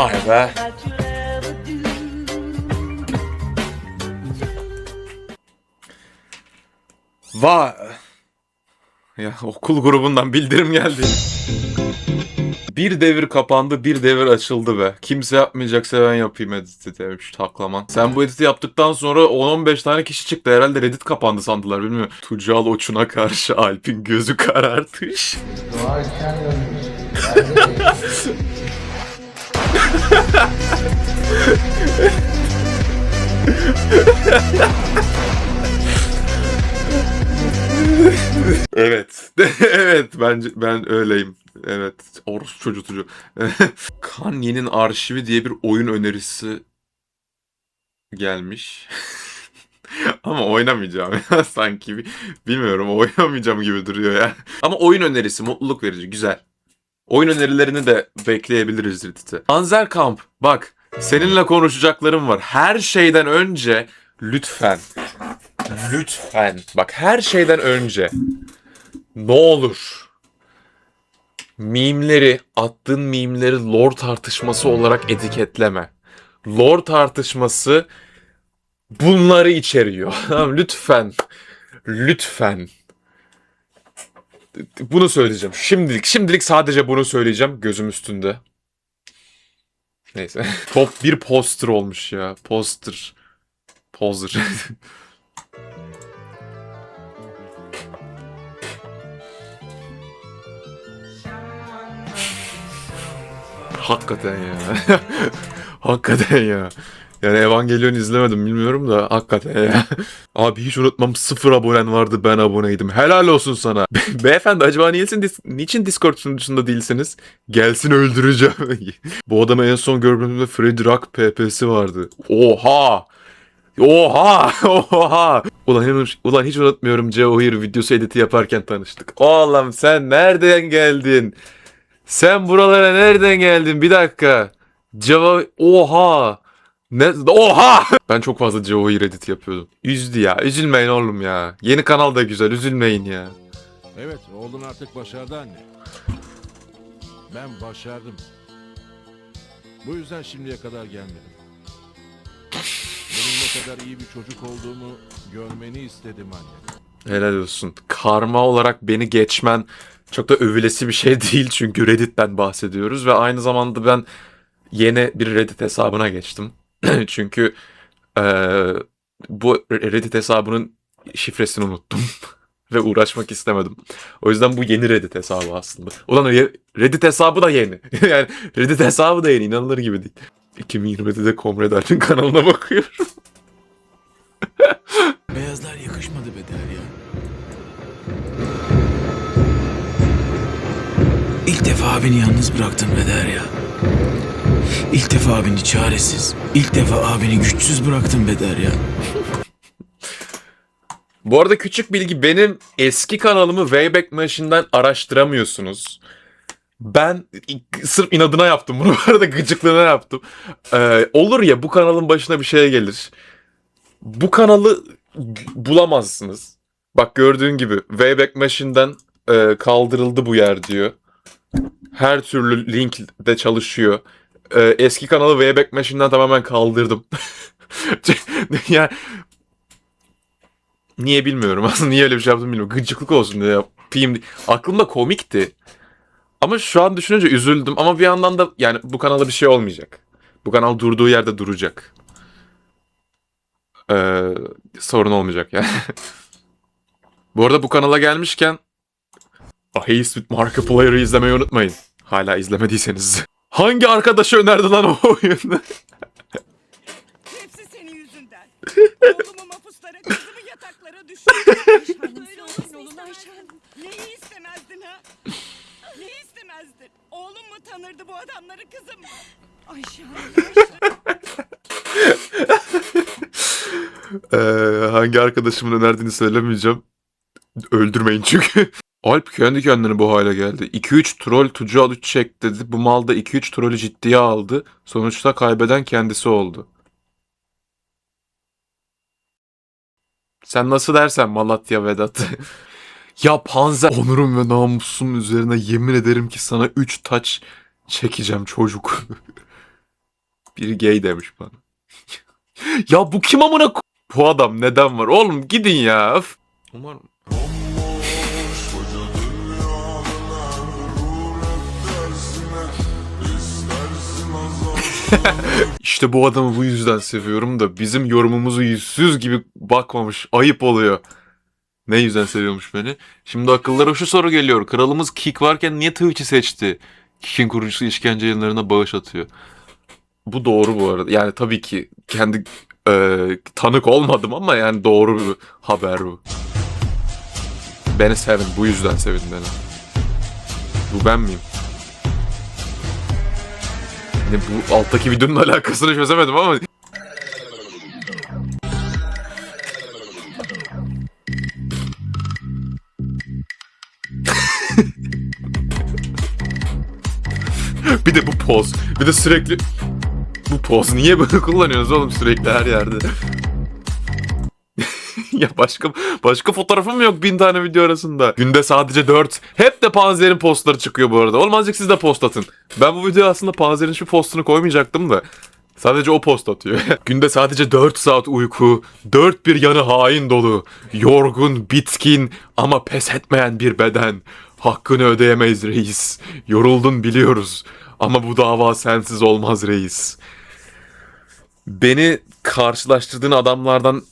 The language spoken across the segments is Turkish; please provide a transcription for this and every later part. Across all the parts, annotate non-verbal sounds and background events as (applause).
Vay be. Vay. Ya okul grubundan bildirim geldi. Bir devir kapandı, bir devir açıldı be. Kimse yapmayacaksa ben yapayım editi demiş taklaman. Sen bu editi yaptıktan sonra 10-15 tane kişi çıktı. Herhalde Reddit kapandı sandılar bilmiyorum. Tucal Oçun'a karşı Alp'in gözü karartış. (laughs) Evet. (laughs) evet bence ben öyleyim. Evet. Orus çocuğu. (laughs) Kanye'nin arşivi diye bir oyun önerisi gelmiş. (laughs) Ama oynamayacağım ya sanki. Bilmiyorum oynamayacağım gibi duruyor ya. Ama oyun önerisi mutluluk verici. Güzel. Oyun önerilerini de bekleyebiliriz Reddit'e. Anzer Kamp bak seninle konuşacaklarım var. Her şeyden önce lütfen lütfen bak her şeyden önce ne olur mimleri attığın mimleri lore tartışması olarak etiketleme. Lore tartışması bunları içeriyor. (laughs) Lütfen. Lütfen. Bunu söyleyeceğim. Şimdilik şimdilik sadece bunu söyleyeceğim gözüm üstünde. Neyse. (laughs) Top bir poster olmuş ya. Poster. Poser. (laughs) Hakikaten ya. (laughs) hakikaten ya. Yani Evangelion izlemedim bilmiyorum da hakikaten ya. (laughs) Abi hiç unutmam sıfır abonen vardı ben aboneydim. Helal olsun sana. Be- (laughs) Beyefendi acaba niçin, dis- niçin Discord sunucusunda değilsiniz? Gelsin öldüreceğim. (laughs) Bu adamı en son gördüğümde Freddy Rock PP'si vardı. Oha! Oha! Oha! Ulan, hiç- ulan hiç unutmuyorum Cevahir videosu editi yaparken tanıştık. Oğlum sen nereden geldin? Sen buralara nereden geldin? Bir dakika. Java... Oha! Ne? Oha! (laughs) Ben çok fazla Java Reddit yapıyordum. Üzdü ya. Üzülmeyin oğlum ya. Yeni kanal da güzel. Üzülmeyin ya. Evet, oğlun artık başardı anne. Ben başardım. Bu yüzden şimdiye kadar gelmedim. Benim ne kadar iyi bir çocuk olduğumu görmeni istedim anne. Helal olsun. Karma olarak beni geçmen çok da övülesi bir şey (laughs) değil çünkü Reddit'ten bahsediyoruz ve aynı zamanda ben yeni bir Reddit hesabına geçtim. (laughs) çünkü eee, bu Reddit hesabının şifresini unuttum (laughs) ve uğraşmak istemedim. O yüzden bu yeni Reddit hesabı aslında. Ulan Re- Reddit hesabı da yeni. (laughs) yani Reddit hesabı da yeni inanılır gibi değil. 2020'de de kanalına bakıyorum. Beyazlar yakışmadı be Derya. İlk defa abini yalnız bıraktım be Derya. İlk defa abini çaresiz, ilk defa abini güçsüz bıraktım be Derya. Bu arada küçük bilgi benim eski kanalımı Wayback Machine'den araştıramıyorsunuz. Ben sırf inadına yaptım bunu. (laughs) Bu arada gıcıklığına yaptım. Ee, olur ya bu kanalın başına bir şey gelir. Bu kanalı bulamazsınız. Bak gördüğün gibi Wayback Machine'den e, kaldırıldı bu yer diyor. Her türlü link de çalışıyor. Ee, eski kanalı Wayback Machine'den tamamen kaldırdım. (laughs) yani Niye bilmiyorum. (laughs) Aslında niye öyle bir şey yaptım bilmiyorum. Gıcıklık olsun diye yapayım. Aklımda komikti. Ama şu an düşününce üzüldüm. Ama bir yandan da yani bu kanalda bir şey olmayacak. Bu kanal durduğu yerde duracak. Ee, sorun olmayacak yani. (laughs) bu arada bu kanala gelmişken Ace with Markiplier'ı izlemeyi unutmayın. Hala izlemediyseniz. Hangi arkadaş önerdi lan o oyunu? Hepsi senin yüzünden. Oğlumu mapuslara, kızımı yataklara düşürdün. (laughs) Böyle oğlum Ayşen. Neyi istemezdin ha? Neyi istemezdin? Oğlum mu tanırdı bu adamları kızım mı? Ayşen, Ee, hangi arkadaşımın önerdiğini söylemeyeceğim. Öldürmeyin çünkü. Alp kendi kendine bu hale geldi. 2-3 troll tucu 3 çek dedi. Bu mal da 2-3 trolü ciddiye aldı. Sonuçta kaybeden kendisi oldu. Sen nasıl dersen Malatya Vedat. (laughs) ya Panzer onurum ve namusum üzerine yemin ederim ki sana 3 taç çekeceğim çocuk. (laughs) Biri gay demiş bana. (laughs) ya bu kim amına Bu adam neden var? Oğlum gidin ya. Öf. Umarım. (laughs) İşte bu adamı bu yüzden seviyorum da bizim yorumumuzu yüzsüz gibi bakmamış. Ayıp oluyor. Ne yüzden seviyormuş beni? Şimdi akıllara şu soru geliyor. Kralımız Kick varken niye Twitch'i seçti? Kick'in kurucusu işkence yayınlarına bağış atıyor. Bu doğru bu arada. Yani tabii ki kendi e, tanık olmadım ama yani doğru bir haber bu. Beni sevin. Bu yüzden sevin beni. Bu ben miyim? Ne bu alttaki videonun (laughs) alakasını çözemedim ama (laughs) bir de bu poz. Bir de sürekli bu poz niye böyle kullanıyorsunuz oğlum sürekli her yerde? Ya başka başka fotoğrafım yok bin tane video arasında. Günde sadece 4. Hep de Panzer'in postları çıkıyor bu arada. Oğlum azıcık siz de post atın. Ben bu videoya aslında Panzer'in şu postunu koymayacaktım da. Sadece o post atıyor. (laughs) Günde sadece 4 saat uyku, 4 bir yanı hain dolu, yorgun, bitkin ama pes etmeyen bir beden. Hakkını ödeyemeyiz reis. Yoruldun biliyoruz. Ama bu dava sensiz olmaz reis. Beni karşılaştırdığın adamlardan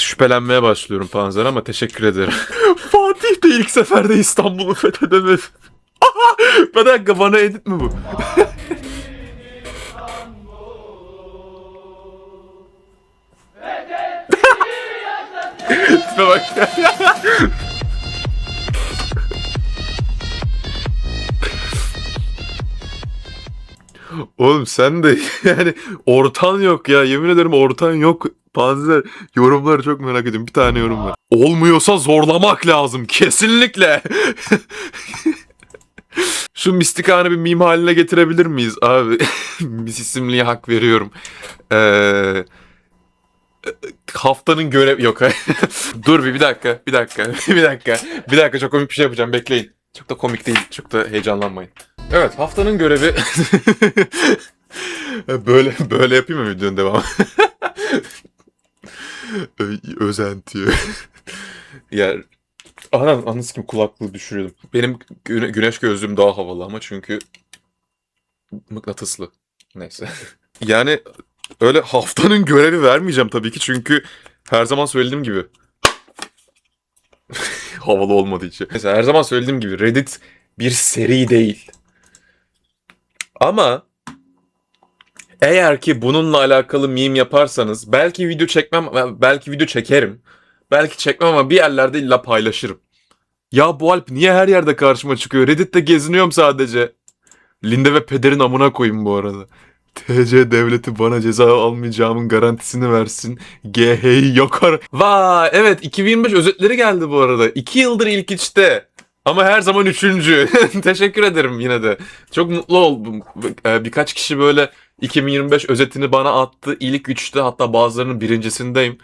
şüphelenmeye başlıyorum Panzer ama teşekkür ederim. (laughs) Fatih de ilk seferde İstanbul'u fethedemedi. (laughs) bir dakika bana edit mi bu? (laughs) Tipe bak. Oğlum sen de yani ortan yok ya. Yemin ederim ortan yok. Panzer yorumları çok merak ediyorum. Bir tane yorum var. Olmuyorsa zorlamak lazım. Kesinlikle. (laughs) Şu mistik bir meme haline getirebilir miyiz abi? (laughs) Mis isimliye hak veriyorum. Eee haftanın görev yok. (laughs) Dur bir bir dakika, bir dakika, bir dakika, bir dakika çok komik bir şey yapacağım bekleyin. Çok da komik değil, çok da heyecanlanmayın. Evet haftanın görevi böyle böyle yapayım mı videonun devamı? Özenti. (laughs) ya Anam anız kim kulaklığı düşürüyordum. Benim güne- güneş gözlüğüm daha havalı ama çünkü mıknatıslı. Neyse. (laughs) yani öyle haftanın görevi vermeyeceğim tabii ki çünkü her zaman söylediğim gibi (laughs) havalı olmadığı için. Mesela her zaman söylediğim gibi Reddit bir seri değil. Ama eğer ki bununla alakalı meme yaparsanız belki video çekmem, belki video çekerim. Belki çekmem ama bir yerlerde illa paylaşırım. Ya bu Alp niye her yerde karşıma çıkıyor? Reddit'te geziniyorum sadece. Linde ve pederin amına koyayım bu arada. TC devleti bana ceza almayacağımın garantisini versin. GH'yi yakar. Vay evet 2025 özetleri geldi bu arada. 2 yıldır ilk içte. Ama her zaman üçüncü. (laughs) Teşekkür ederim yine de. Çok mutlu oldum. Ee, Birkaç kişi böyle 2025 özetini bana attı. İlk üçte hatta bazılarının birincisindeyim.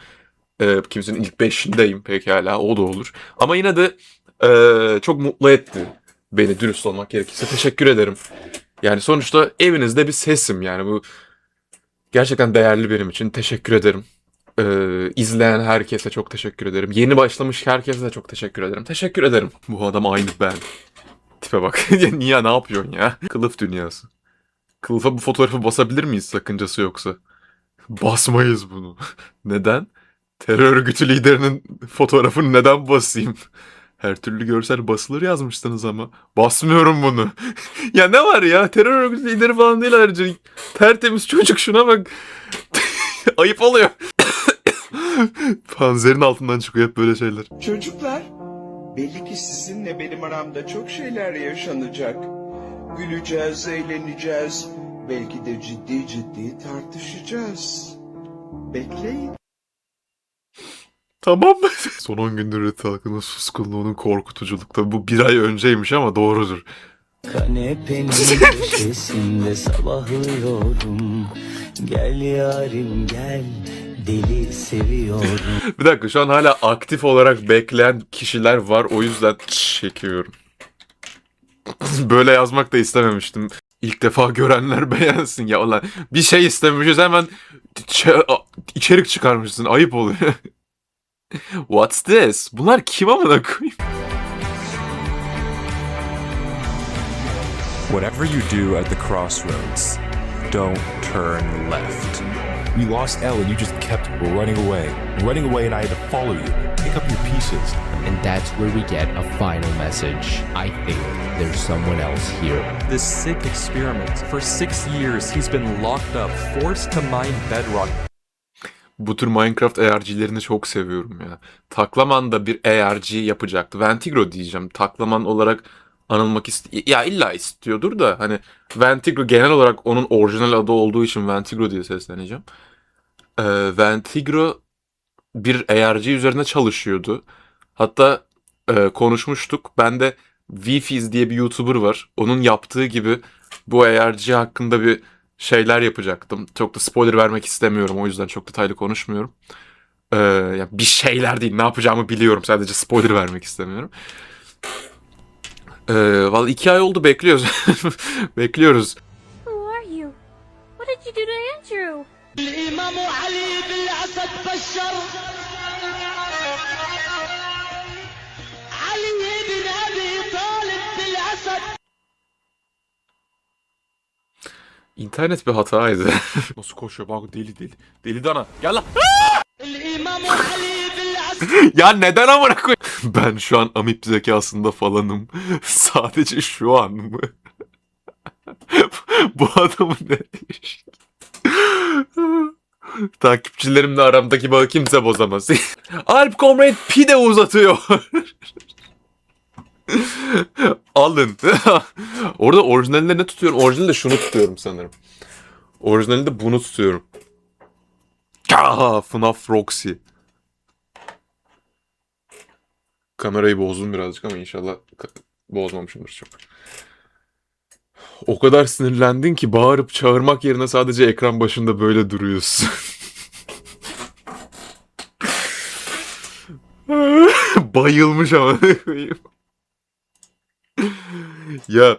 Ee, kimisinin ilk beşindeyim pekala o da olur. Ama yine de ee, çok mutlu etti beni dürüst olmak gerekirse. Teşekkür ederim. Yani sonuçta evinizde bir sesim yani bu gerçekten değerli benim için. Teşekkür ederim. Ee, izleyen herkese çok teşekkür ederim. Yeni başlamış herkese de çok teşekkür ederim. Teşekkür ederim. Bu adam aynı ben. Tipe bak. (laughs) Niye ne yapıyorsun ya? Kılıf dünyası. Kılıfa bu fotoğrafı basabilir miyiz sakıncası yoksa? Basmayız bunu. (laughs) Neden? Terör örgütü liderinin fotoğrafını neden basayım? Her türlü görsel basılır yazmıştınız ama. Basmıyorum bunu. (laughs) ya ne var ya? Terör örgütü lideri falan değil ayrıca. Tertemiz çocuk şuna bak. (laughs) Ayıp oluyor. Panzerin altından çıkıyor hep böyle şeyler. Çocuklar, belli ki sizinle benim aramda çok şeyler yaşanacak. Güleceğiz, eğleneceğiz. Belki de ciddi ciddi tartışacağız. Bekleyin. Tamam mı? (laughs) Son 10 gündür Reddit halkının suskunluğunun korkutuculuk. Tabi bu bir ay önceymiş ama doğrudur. Kanepenin köşesinde (laughs) sabahlıyorum Gel yarim gel deli seviyorum Bir dakika şu an hala aktif olarak bekleyen kişiler var o yüzden çekiyorum. (laughs) Böyle yazmak da istememiştim. İlk defa görenler (laughs) beğensin ya ulan. Bir şey istemişiz hemen içerik çıkarmışsın. Ayıp oluyor. (laughs) What's this? Bunlar kim amına koyayım? Whatever you do at the crossroads, don't turn left. We lost Elle and you just kept running away. Running away and I had to follow you. Pick up your pieces. And that's where we get a final message. I think there's someone else here. This sick experiment. For six years, he's been locked up, forced to mine bedrock. Bu tür Minecraft ARG'lerini çok seviyorum ya. Taklaman da bir ARG yapacaktı. Ventigro diyeceğim. Taklaman olarak anılmak ist ya illa istiyordur da hani Ventigro genel olarak onun orijinal adı olduğu için Ventigro diye sesleneceğim. Ee, Ventigro bir ARG üzerine çalışıyordu. Hatta e, konuşmuştuk. Ben de Vifiz diye bir YouTuber var. Onun yaptığı gibi bu ARG hakkında bir şeyler yapacaktım. Çok da spoiler vermek istemiyorum. O yüzden çok detaylı konuşmuyorum. Ee, yani bir şeyler değil. Ne yapacağımı biliyorum. Sadece spoiler vermek istemiyorum. Ee, vallahi iki ay oldu bekliyoruz. (laughs) bekliyoruz. Who are you? What did you do to Andrew? İnternet bir hataydı. (laughs) Nasıl koşuyor bak deli deli. Deli dana. Gel lan. (laughs) ya neden amına koy? (laughs) Ben şu an amip zekasında falanım. Sadece şu an mı? Bu adamı ne? Takipçilerimle aramdaki bağı kimse bozamaz. (laughs) Alp Comrade pide uzatıyor. (laughs) Alın. (laughs) Orada orijinalinde ne tutuyorum? Orijinalinde şunu tutuyorum sanırım. Orijinalinde bunu tutuyorum. Aa, FNAF Roxy. Kamerayı bozdum birazcık ama inşallah bozmamışımdır çok. O kadar sinirlendin ki bağırıp çağırmak yerine sadece ekran başında böyle duruyorsun. (laughs) Bayılmış ama koyayım. ya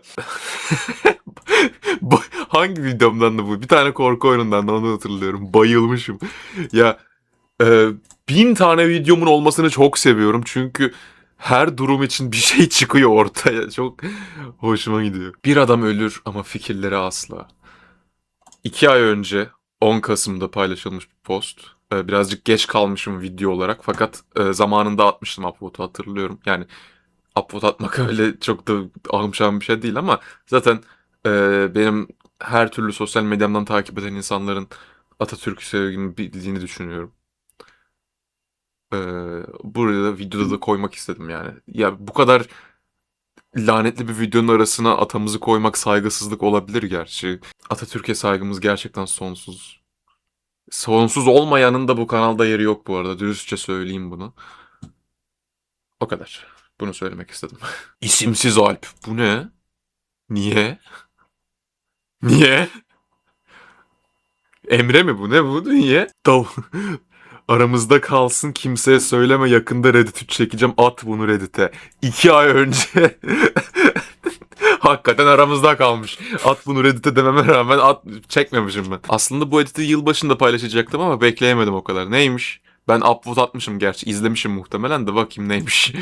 hangi videomdan da bu? Bir tane korku oyunundan da onu hatırlıyorum. Bayılmışım. Ya e, bin tane videomun olmasını çok seviyorum. Çünkü her durum için bir şey çıkıyor ortaya. Çok hoşuma gidiyor. Bir adam ölür ama fikirleri asla. İki ay önce 10 Kasım'da paylaşılmış bir post. E, birazcık geç kalmışım video olarak. Fakat e, zamanında atmıştım upload'u hatırlıyorum. Yani upload atmak (laughs) öyle çok da almışan bir şey değil ama zaten e, benim her türlü sosyal medyamdan takip eden insanların Atatürk sevgimi bildiğini düşünüyorum. E, buraya da videoda da koymak istedim yani. Ya bu kadar lanetli bir videonun arasına atamızı koymak saygısızlık olabilir gerçi. Atatürk'e saygımız gerçekten sonsuz. Sonsuz olmayanın da bu kanalda yeri yok bu arada. Dürüstçe söyleyeyim bunu. O kadar. Bunu söylemek istedim. (laughs) İsimsiz Alp. Bu ne? Niye? Niye? Emre mi bu? Ne bu? Niye? Dav (laughs) Aramızda kalsın kimseye söyleme yakında Reddit çekeceğim at bunu Reddit'e. İki ay önce (laughs) Hakikaten aramızda kalmış. At bunu Reddit'e dememe rağmen at çekmemişim ben. Aslında bu editi yılbaşında paylaşacaktım ama bekleyemedim o kadar. Neymiş? Ben upvote atmışım gerçi. izlemişim muhtemelen de bakayım neymiş.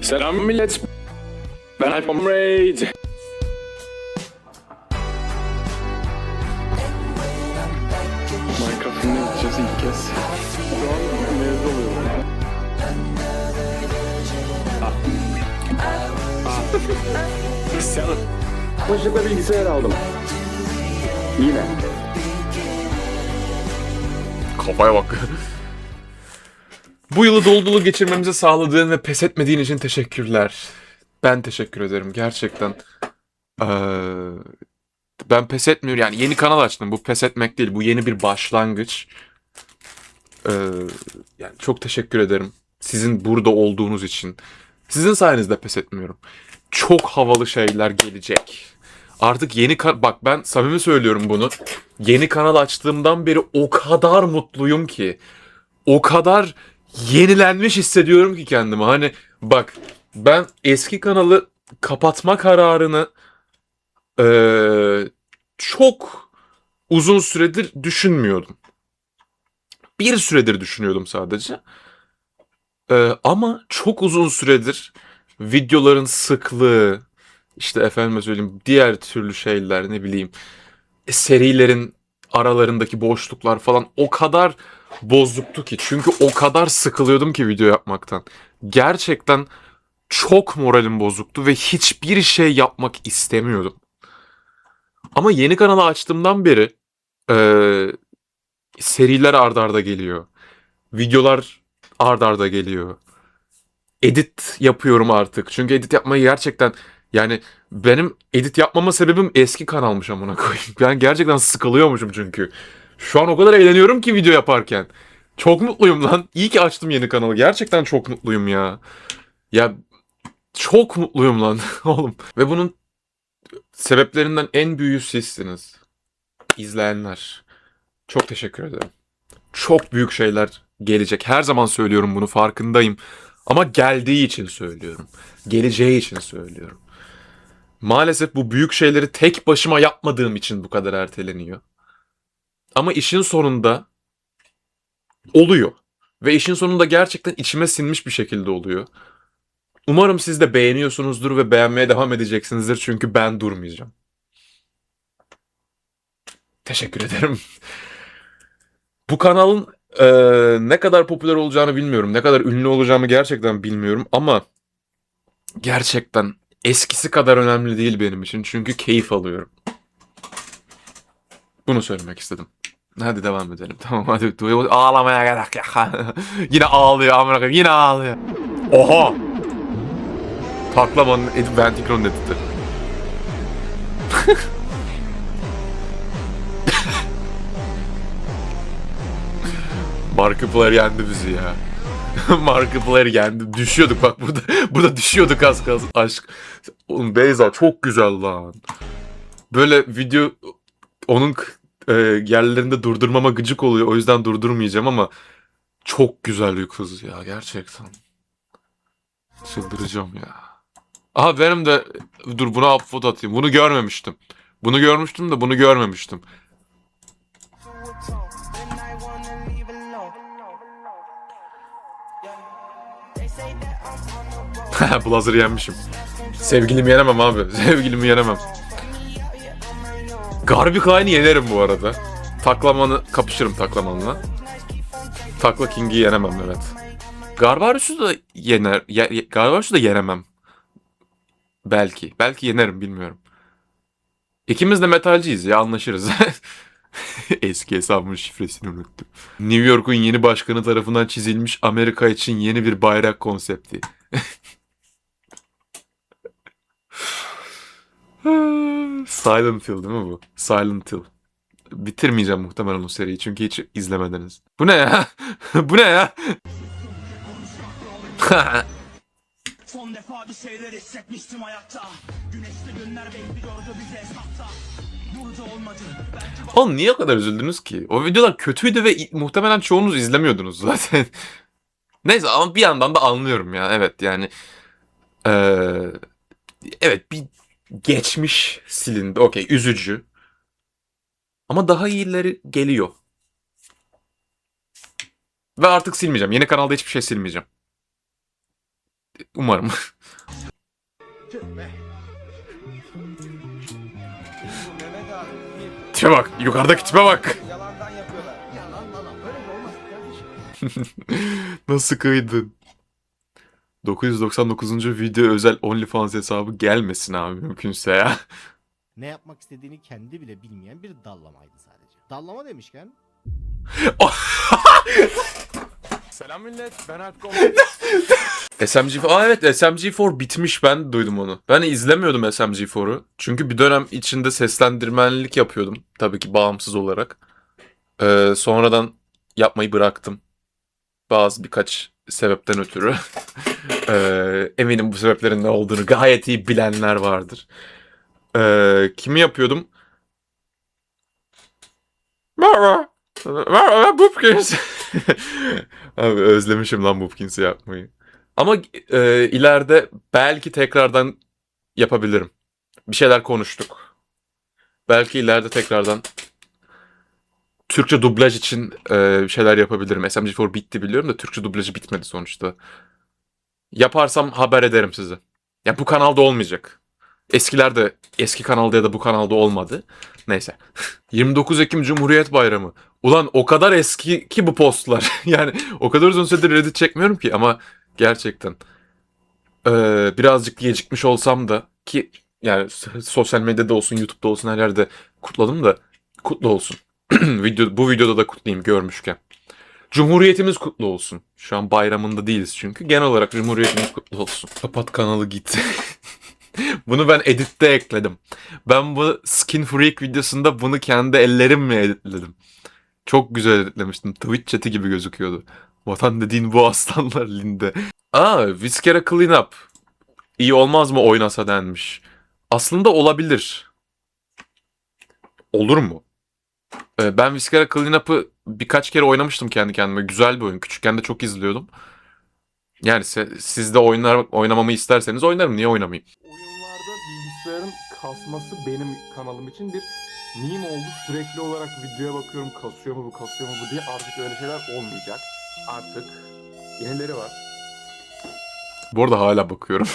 Selam millet. Ben Alp Comrade. (laughs) Selam. Başlıkla bilgisayar aldım. Yine. Kafaya bak. Bu yılı dolu dolu geçirmemizi sağladığın ve pes etmediğin için teşekkürler. Ben teşekkür ederim gerçekten. Ee, ben pes etmiyorum yani yeni kanal açtım. Bu pes etmek değil. Bu yeni bir başlangıç. Ee, yani çok teşekkür ederim. Sizin burada olduğunuz için. Sizin sayenizde pes etmiyorum. Çok havalı şeyler gelecek. Artık yeni bak ben samimi söylüyorum bunu. Yeni kanal açtığımdan beri o kadar mutluyum ki. O kadar yenilenmiş hissediyorum ki kendimi. Hani bak Ben eski kanalı kapatma kararını eee, çok uzun süredir düşünmüyordum. Bir süredir düşünüyordum sadece. Eee, ama çok uzun süredir videoların sıklığı, işte efendime söyleyeyim diğer türlü şeyler ne bileyim serilerin aralarındaki boşluklar falan o kadar bozuktu ki. Çünkü o kadar sıkılıyordum ki video yapmaktan. Gerçekten çok moralim bozuktu ve hiçbir şey yapmak istemiyordum. Ama yeni kanalı açtığımdan beri eee, seriler ard arda geliyor. Videolar ard arda geliyor. Edit yapıyorum artık. Çünkü edit yapmayı gerçekten yani benim edit yapmama sebebim eski kanalmış amına koyayım. Ben gerçekten sıkılıyormuşum çünkü. Şu an o kadar eğleniyorum ki video yaparken. Çok mutluyum lan. İyi ki açtım yeni kanalı. Gerçekten çok mutluyum ya. Ya çok mutluyum lan (laughs) oğlum. Ve bunun sebeplerinden en büyüğü sizsiniz. İzleyenler. Çok teşekkür ederim. Çok büyük şeyler gelecek. Her zaman söylüyorum bunu farkındayım. Ama geldiği için söylüyorum. Geleceği için söylüyorum. Maalesef bu büyük şeyleri tek başıma yapmadığım için bu kadar erteleniyor. Ama işin sonunda oluyor. Ve işin sonunda gerçekten içime sinmiş bir şekilde oluyor. Umarım siz de beğeniyorsunuzdur ve beğenmeye devam edeceksinizdir çünkü ben durmayacağım. Teşekkür ederim. Bu kanalın eee, ne kadar popüler olacağını bilmiyorum. Ne kadar ünlü olacağımı gerçekten bilmiyorum ama gerçekten eskisi kadar önemli değil benim için. Çünkü keyif alıyorum. Bunu söylemek istedim. Hadi devam edelim. (laughs) Tamam hadi. Ağlamaya gerek yok. (laughs) Yine ağlıyor amına. Yine ağlıyor. Oha! Taklamanın Ed Ventikron editi. (laughs) Markiplier yendi bizi ya. (laughs) Markiplier yendi. Düşüyorduk bak burada. (laughs) Burada düşüyorduk az kalsın. Aşk. Oğlum Beyza çok güzel lan. Böyle video onun e, yerlerinde durdurmama gıcık oluyor. O yüzden durdurmayacağım ama çok güzel bir kız ya gerçekten. Çıldıracağım ya. Aha benim de dur buna upvote atayım. Bunu görmemiştim. Bunu görmüştüm de bunu görmemiştim. (laughs) Blazer'ı yenmişim. Sevgilimi yenemem abi. (laughs) Sevgilimi yenemem. Garby Klein'i yenerim bu arada. Taklamanı kapışırım taklamanla. Takla King'i yenemem evet. Garbarius'u da yener. Ye, Garbarius'u da yenemem. Belki. Belki yenerim bilmiyorum. İkimiz de metalciyiz ya anlaşırız. (laughs) Eski hesabımın şifresini unuttum. New York'un yeni başkanı tarafından çizilmiş Amerika için yeni bir bayrak konsepti. Silent Hill değil mi bu? Silent Hill. Bitirmeyeceğim muhtemelen o seriyi çünkü hiç izlemediniz. Bu ne ya? (laughs) bu ne ya? (laughs) Son defa bir şeyler hissetmiştim hayatta. Güneşli günler bekliyordu bizi. Belki Oğlum niye o kadar üzüldünüz ki? O videolar kötüydü ve muhtemelen çoğunuz izlemiyordunuz (laughs) zaten. Neyse ama bir yandan da anlıyorum ya. Evet yani. Eee, evet bir geçmiş silindi. Okey üzücü. Ama daha iyileri geliyor. Ve artık silmeyeceğim. Yeni kanalda hiçbir şey silmeyeceğim. Umarım. (laughs) tipe bak. Yukarıdaki tipe bak. (laughs) Nasıl kıydın? 999. video özel OnlyFans hesabı gelmesin abi mümkünse ya. Ne yapmak istediğini kendi bile bilmeyen bir dallamaydı sadece. Dallama demişken (laughs) Selam millet, ben Alp SMG (laughs) Aa evet SMG4 bitmiş ben duydum onu. Ben izlemiyordum SMG4'u. Çünkü bir dönem içinde seslendirmenlik yapıyordum. Tabii ki bağımsız olarak. Ee, sonradan yapmayı bıraktım. Bazı birkaç sebepten ötürü. (laughs) Ee, eminim bu sebeplerin ne olduğunu gayet iyi bilenler vardır. Ee, kimi yapıyordum? Merhaba. Merhaba Bupkins. (laughs) Abi özlemişim lan Bupkins'i yapmayı. Ama e, ileride belki tekrardan yapabilirim. Bir şeyler konuştuk. Belki ileride tekrardan Türkçe dublaj için e, şeyler yapabilirim. SMG4 bitti biliyorum da Türkçe dublajı bitmedi sonuçta. Yaparsam haber ederim size. Ya bu kanalda olmayacak. Eskilerde eski kanalda ya da bu kanalda olmadı. Neyse. (laughs) 29 Ekim Cumhuriyet Bayramı. Ulan o kadar eski ki bu postlar. (laughs) yani o kadar uzun süredir Reddit çekmiyorum ki ama gerçekten. Ee, birazcık gecikmiş olsam da ki yani sosyal medyada olsun, YouTube'da olsun her yerde kutladım da kutlu olsun. (clears throat) Video, bu videoda da kutlayayım görmüşken. Cumhuriyetimiz kutlu olsun. Şu an bayramında değiliz çünkü. Genel olarak Cumhuriyetimiz kutlu olsun. (laughs) Kapat kanalı git. (laughs) bunu ben editte ekledim. Ben bu Skin Freak videosunda bunu kendi ellerimle editledim. Çok güzel editlemiştim. Twitch chat'i gibi gözüküyordu. Vatan dediğin bu aslanlar linde. Aa, Viskera Clean Up. İyi olmaz mı oynasa denmiş. Aslında olabilir. Olur mu? Ee, Ben Viskera Clean Up'ı birkaç kere oynamıştım kendi kendime. Güzel bir oyun. Küçükken de çok izliyordum. Yani se- siz de oynar, oynamamı isterseniz oynarım. Niye oynamayayım? Oyunlarda bilgisayarın kasması benim kanalım için bir meme oldu. Sürekli olarak videoya bakıyorum kasıyor mu bu kasıyor mu bu diye artık öyle şeyler olmayacak. Artık yenileri var. Bu arada hala bakıyorum.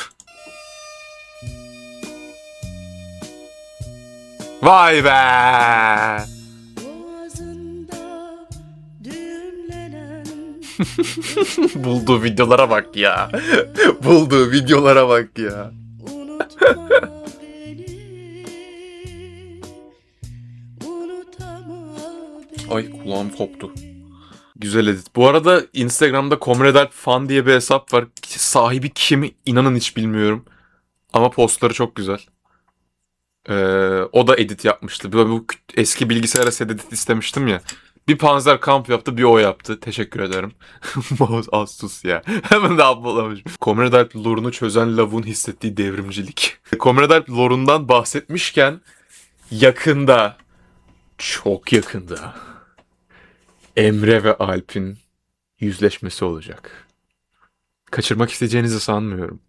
Vay be! (laughs) Bulduğu videolara bak ya. Bulduğu videolara bak ya. Ay kulağım koptu. Güzel edit. Bu arada Instagram'da Comrade Fan diye bir hesap var. Sahibi kim inanın hiç bilmiyorum. Ama postları çok güzel. Ee, o da edit yapmıştı. Böyle bu eski bilgisayara edit istemiştim ya. Bir Panzer Kamp yaptı, bir o yaptı. Teşekkür ederim. (laughs) Mouse Asus ya. (laughs) Hemen de uploadlamış. Comrade Alp lore'unu çözen lavun hissettiği devrimcilik. (laughs) Comrade Alp lore'undan bahsetmişken yakında, çok yakında Emre ve Alp'in yüzleşmesi olacak. Kaçırmak isteyeceğinizi sanmıyorum.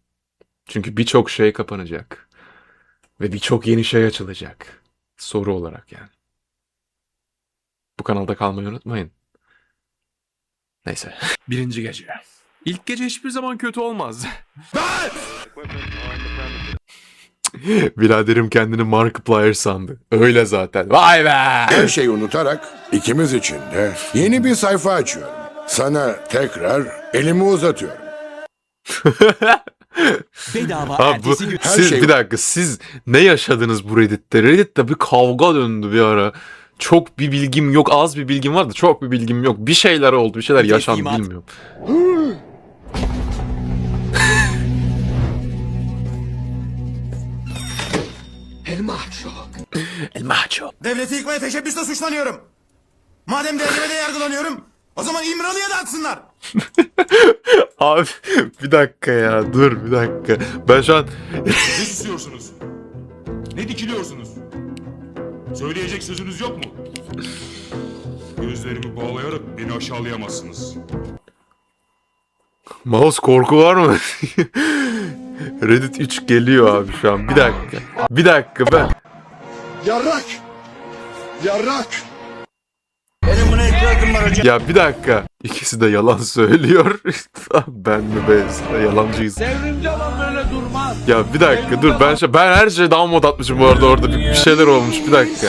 Çünkü birçok şey kapanacak. Ve birçok yeni şey açılacak. Soru olarak yani. Bu kanalda kalmayı unutmayın. Neyse. (laughs) Birinci gece. İlk gece hiçbir zaman kötü olmaz. (laughs) Biraderim kendini Markiplier sandı. Öyle zaten. Vay be! Her şeyi unutarak ikimiz için de yeni bir sayfa açıyorum. Sana tekrar elimi uzatıyorum. (laughs) Bedava Abi bu, ertesi gün. Her siz şey- bir dakika siz ne yaşadınız bu Reddit'te? Reddit'te bir kavga döndü bir ara. Çok bir bilgim yok, az bir bilgim var da çok bir bilgim yok. Bir şeyler oldu, bir şeyler yaşandı Teslimat. bilmiyorum. (gasps) El macho. Devleti yıkmaya teşebbüsle suçlanıyorum. Madem devlete yargılanıyorum, o zaman İmralı'ya da atsınlar. (laughs) Abi bir dakika ya dur bir dakika. Ben şu an Ne susuyorsunuz? Ne dikiliyorsunuz? Söyleyecek sözünüz yok mu? Gözlerimi bağlayarak beni aşağılayamazsınız. mouse korku var mı? (laughs) Reddit 3 geliyor abi şu an. Bir dakika. Bir dakika ben. Yarrak! Yarrak! İhtiyacım var hocam. Ya bir dakika. İkisi de yalan söylüyor. (laughs) ben mi be? Yalancıyız. Devrimci adam böyle durmaz. Ya bir dakika dur ben şey- ben her şeye download atmışım bu arada orada bir, bir şeyler olmuş bir dakika.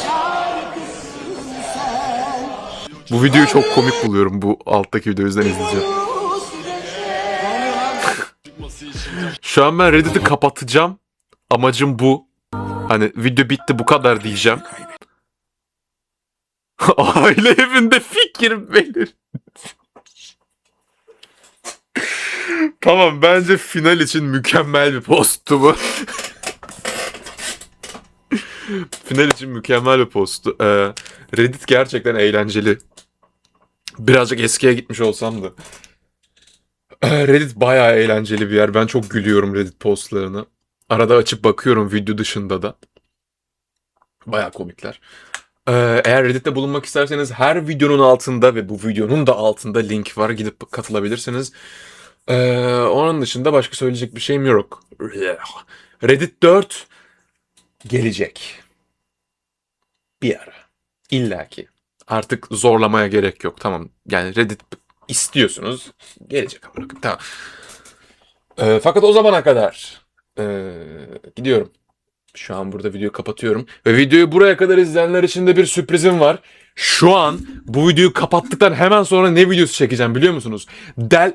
Bu videoyu çok komik buluyorum bu alttaki videoyu yüzden izleyeceğim. (laughs) Şu an ben Reddit'i kapatacağım. Amacım bu. Hani video bitti bu kadar diyeceğim. (laughs) Aile evinde fikir belir. (laughs) tamam bence final için mükemmel bir posttu bu. (laughs) final için mükemmel bir posttu. Ee, Reddit gerçekten eğlenceli. Birazcık eskiye gitmiş olsam da. Ee, Reddit bayağı eğlenceli bir yer. Ben çok gülüyorum Reddit postlarını. Arada açıp bakıyorum video dışında da. Bayağı komikler. Ee, eğer Reddit'te bulunmak isterseniz her videonun altında ve bu videonun da altında link var. Gidip katılabilirsiniz. Ee, onun dışında başka söyleyecek bir şeyim yok. Reddit 4 gelecek. Bir ara. İlla ki. Artık zorlamaya gerek yok. Tamam. Yani Reddit istiyorsunuz. Gelecek ama Tamam. Ee, fakat o zamana kadar ee, gidiyorum. Şu an burada videoyu kapatıyorum. Ve videoyu buraya kadar izleyenler için de bir sürprizim var. Şu an bu videoyu kapattıktan hemen sonra ne videosu çekeceğim biliyor musunuz? Del...